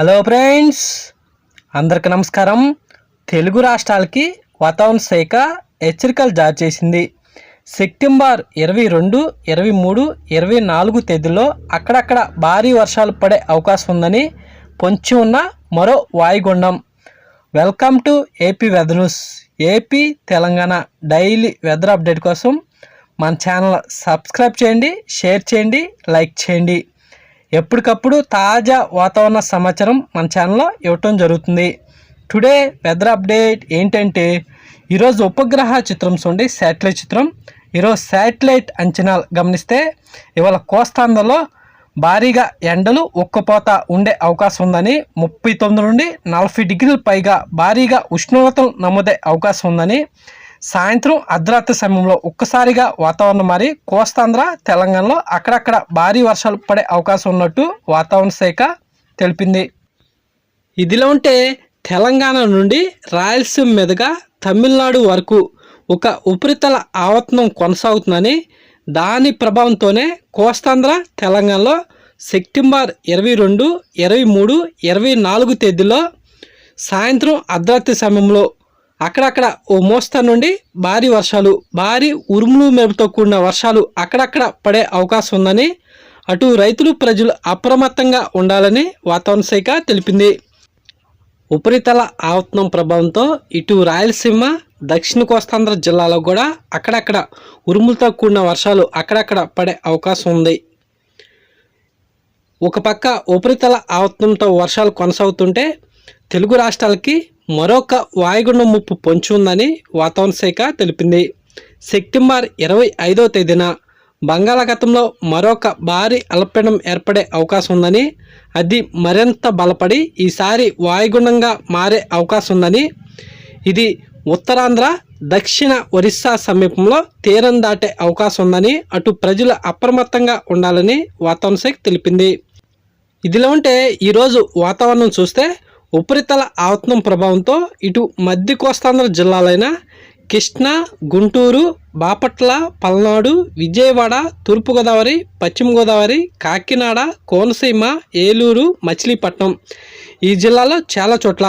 Hello friends అందరికి నమస్కారం. తెలుగు రాష్ట్రాలకి వాతావరణ శాఖ హెచ్చరికలు జారీ చేసింది. సెప్టెంబర్ ఇరవై రెండు ఇరవై మూడు ఇరవై నాలుగు తేదీలో అక్కడక్కడ భారీ వర్షాలు పడే అవకాశం ఉందని పొంచి ఉన్న మరో వాయుగుండం. Welcome to AP weather news AP Telangana daily weather update కోసం మన ఛానల్ సబ్స్క్రైబ్ చేయండి షేర్ చేయండి లైక్ చేయండి. ఎప్పటికప్పుడు తాజా వాతావరణ సమాచారం మన ఛానల్లో ఇవ్వటం జరుగుతుంది. టుడే వెదర్ అప్డేట్ ఏంటంటే ఈరోజు ఉపగ్రహ చిత్రం చూడండి శాటిలైట్ చిత్రం. ఈరోజు శాటిలైట్ అంచనాలు గమనిస్తే ఇవాళ కోస్తాంధ్రలో భారీగా ఎండలు ఒక్కపోత ఉండే అవకాశం ఉందని ముప్పై తొమ్మిది నుండి నలభై డిగ్రీల పైగా భారీగా ఉష్ణోగ్రతలు నమోదే అవకాశం ఉందని సాయంత్రం అర్ధరాత్రి సమయంలో ఒక్కసారిగా వాతావరణం మారి కోస్తాంధ్ర తెలంగాణలో అక్కడక్కడ భారీ వర్షాలు పడే అవకాశం ఉన్నట్టు వాతావరణ శాఖ తెలిపింది. ఇదిలో ఉంటే తెలంగాణ నుండి రాయలసీమ మీదుగా తమిళనాడు వరకు ఒక ఉపరితల ఆవర్తనం కొనసాగుతుందని దాని ప్రభావంతోనే కోస్తాంధ్ర తెలంగాణలో సెప్టెంబర్ ఇరవై రెండు ఇరవై మూడు ఇరవై నాలుగు తేదీలో సాయంత్రం అర్ధరాత్రి సమయంలో అక్కడక్కడ ఓ మోస్తరు నుండి భారీ వర్షాలు భారీ ఉరుములు మెరుపుతో కూడిన వర్షాలు అక్కడక్కడ పడే అవకాశం ఉందని అటు రైతులు ప్రజలు అప్రమత్తంగా ఉండాలని వాతావరణ శాఖ తెలిపింది. ఉపరితల ఆవర్తనం ప్రభావంతో ఇటు రాయలసీమ దక్షిణ కోస్తాంధ్ర జిల్లాలో కూడా అక్కడక్కడ ఉరుములతో కూడిన వర్షాలు అక్కడక్కడ పడే అవకాశం ఉంది. ఒక పక్క ఉపరితల ఆవర్తనంతో వర్షాలు కొనసాగుతుంటే తెలుగు రాష్ట్రాలకి మరొక వాయుగుండం ముప్పు పొంచి ఉందని వాతావరణ శాఖ తెలిపింది. సెప్టెంబర్ ఇరవై ఐదవ తేదీన బంగాళాఖాతంలో మరొక భారీ అల్పపీడనం ఏర్పడే అవకాశం ఉందని అది మరింత బలపడి ఈసారి వాయుగుండంగా మారే అవకాశం ఉందని ఇది ఉత్తరాంధ్ర దక్షిణ ఒరిస్సా సమీపంలో తీరం దాటే అవకాశం ఉందని అటు ప్రజలు అప్రమత్తంగా ఉండాలని వాతావరణ శాఖ తెలిపింది. ఇదిలో ఉంటే ఈరోజు వాతావరణం చూస్తే ఉపరితల ఆవతనం ప్రభావంతో ఇటు మధ్య కోస్తాంధ్ర జిల్లాలైన కృష్ణా గుంటూరు బాపట్ల పల్నాడు విజయవాడ తూర్పుగోదావరి పశ్చిమ గోదావరి కాకినాడ కోనసీమ ఏలూరు మచిలీపట్నం. ఈ జిల్లాలో చాలా చోట్ల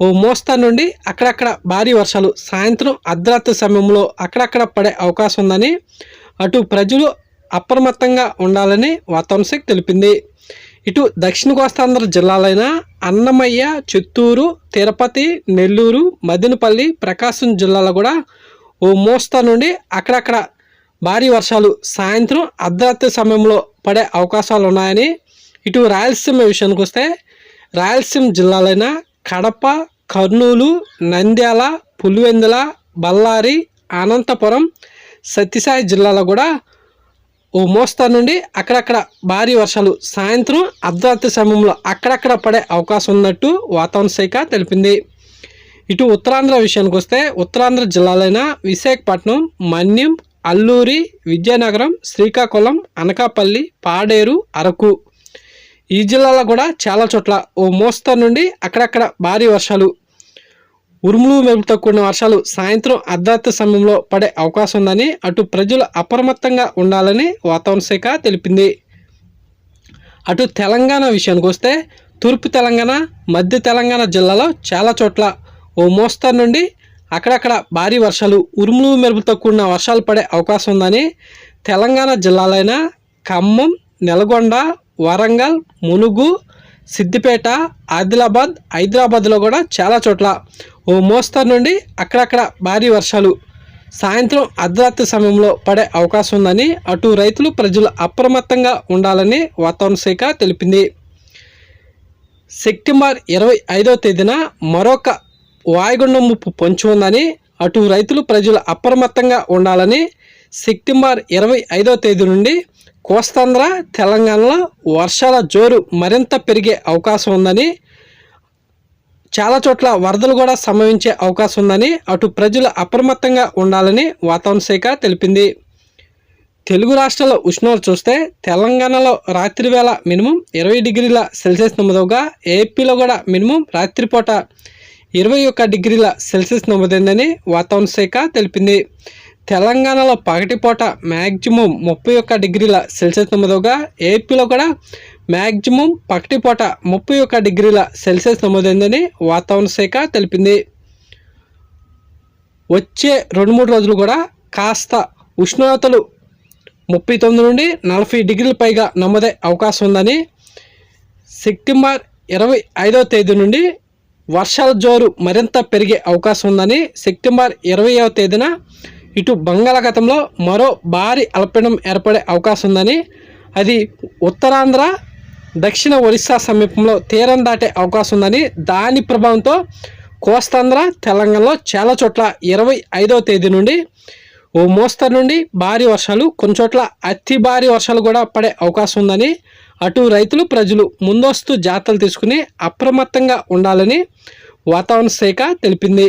ఓ మోస్తా నుండి అక్కడక్కడ భారీ వర్షాలు సాయంత్రం అర్ధరాత్రి సమయంలో అక్కడక్కడ పడే అవకాశం ఉందని అటు ప్రజలు అప్రమత్తంగా ఉండాలని వాతావరణ శాఖ తెలిపింది. ఇటు దక్షిణ కోస్తాంధ్ర జిల్లాలైన అన్నమయ్య చిత్తూరు తిరుపతి నెల్లూరు మదినపల్లి ప్రకాశం జిల్లాలో కూడా ఓ మోస్తా నుండి అక్కడక్కడ భారీ వర్షాలు సాయంత్రం అర్ధరాత్రి సమయంలో పడే అవకాశాలు ఉన్నాయని ఇటు రాయలసీమ విషయానికి వస్తే రాయలసీమ జిల్లాలైన కడప కర్నూలు నంద్యాల పులివెందుల బళ్ళారి అనంతపురం సత్యసాయి జిల్లాలో కూడా ఓ మోస్తరు నుండి అక్కడక్కడ భారీ వర్షాలు సాయంత్రం అర్ధరాత్రి సమయంలో అక్కడక్కడ పడే అవకాశం ఉన్నట్టు వాతావరణ శాఖ తెలిపింది. ఇటు ఉత్తరాంధ్ర విషయానికి వస్తే ఉత్తరాంధ్ర జిల్లాలైన విశాఖపట్నం మన్యం అల్లూరి విజయనగరం శ్రీకాకుళం అనకాపల్లి పాడేరు అరకు ఈ జిల్లాలో కూడా చాలా చోట్ల ఓ మోస్తరు నుండి అక్కడక్కడ భారీ వర్షాలు ఉరుములు మెరుపుతో కూడిన వర్షాలు సాయంత్రం అర్ధరాత్రి సమయంలో పడే అవకాశం ఉందని అటు ప్రజలు అప్రమత్తంగా ఉండాలని వాతావరణ శాఖ తెలిపింది. అటు తెలంగాణ విషయానికి వస్తే తూర్పు తెలంగాణ మధ్య తెలంగాణ జిల్లాలో చాలా చోట్ల ఓ మోస్తరు నుండి అక్కడక్కడ భారీ వర్షాలు ఉరుములు మెరుపుతో కూడిన వర్షాలు పడే అవకాశం ఉందని తెలంగాణ జిల్లాలైన ఖమ్మం నల్గొండ వరంగల్ మునుగు సిద్దిపేట ఆదిలాబాద్ హైదరాబాద్లో కూడా చాలా చోట్ల ఓ మోస్తరు నుండి అక్కడక్కడ భారీ వర్షాలు. సాయంత్రం అర్ధరాత్రి సమయంలో పడే అవకాశం ఉందని అటు రైతులు ప్రజలు అప్రమత్తంగా ఉండాలని వాతావరణ శాఖ తెలిపింది. సెప్టెంబర్ ఇరవై ఐదవ తేదీన మరొక వాయుగుండం ముప్పు పొంచి ఉందని అటు రైతులు ప్రజలు అప్రమత్తంగా ఉండాలని సెప్టెంబర్ ఇరవై ఐదవ తేదీ నుండి కోస్తాంధ్ర తెలంగాణలో వర్షాల జోరు మరింత పెరిగే అవకాశం ఉందని చాలా చోట్ల వరదలు కూడా సంభవించే అవకాశం ఉందని అటు ప్రజలు అప్రమత్తంగా ఉండాలని వాతావరణ శాఖ తెలిపింది. తెలుగు రాష్ట్రాల ఉష్ణోగ్రత చూస్తే తెలంగాణలో రాత్రి వేళ మినిమం ఇరవై డిగ్రీల సెల్సియస్ నమోదవగా ఏపీలో కూడా మినిమం రాత్రిపూట ఇరవై ఒక్క డిగ్రీల సెల్సియస్ నమోదైందని వాతావరణ శాఖ తెలిపింది. తెలంగాణలో పగటిపూట మ్యాక్సిమం ముప్పై ఒక్క డిగ్రీల సెల్సియస్ నమోదుగా ఏపీలో కూడా మ్యాక్సిమం పగటిపూట ముప్పై ఒక్క డిగ్రీల సెల్సియస్ నమోదైందని వాతావరణ శాఖ తెలిపింది. వచ్చే రెండు మూడు రోజులు కూడా కాస్త ఉష్ణోగ్రతలు ముప్పై తొమ్మిది నుండి నలభై డిగ్రీల పైగా నమోదే అవకాశం ఉందని సెప్టెంబర్ ఇరవై ఐదవ తేదీ నుండి వర్షాల జోరు మరింత పెరిగే అవకాశం ఉందని సెప్టెంబర్ ఇరవైవ తేదీన ఇటు బంగాళాఖాతంలో మరో భారీ అల్పపీడనం ఏర్పడే అవకాశం ఉందని అది ఉత్తరాంధ్ర దక్షిణ ఒరిస్సా సమీపంలో తీరం దాటే అవకాశం ఉందని దాని ప్రభావంతో కోస్తాంధ్ర తెలంగాణలో చాలా చోట్ల ఇరవై ఐదవ తేదీ నుండి ఓ మోస్తరు నుండి భారీ వర్షాలు కొన్ని చోట్ల అతి భారీ వర్షాలు కూడా పడే అవకాశం ఉందని అటు రైతులు ప్రజలు ముందస్తు జాతలు తీసుకుని అప్రమత్తంగా ఉండాలని వాతావరణ శాఖ తెలిపింది.